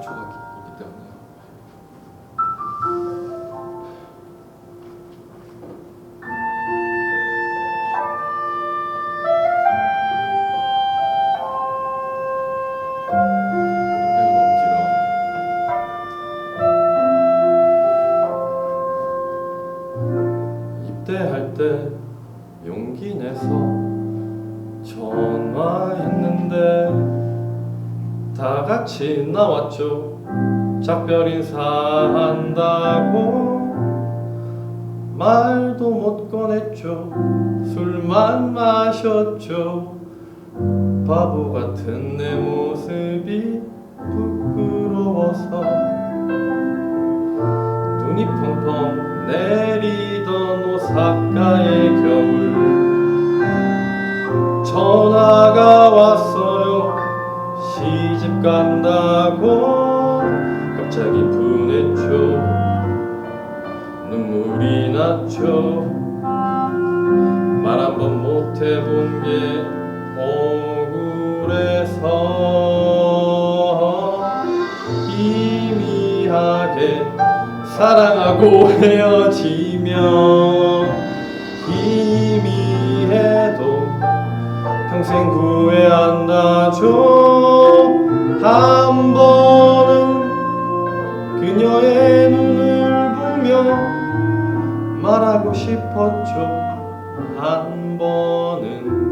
기초가 깊기 때문에 용기 내서 전화했는데 다 같이 나왔죠. 작별 인사한다고 말도 못 꺼냈죠. 술만 마셨죠. 바보 같은 내 모습이 부끄러워서 눈이 펑펑 내리던 오사카의 시집 간다고 갑자기 분했죠 눈물이 났죠. 말 한 번 못 해본 게 억울해서 희미하게 사랑하고 헤어지며 희미해도 평생 후회한다죠 한 번은 그녀의 눈을 보며 말하고 싶었죠 한 번.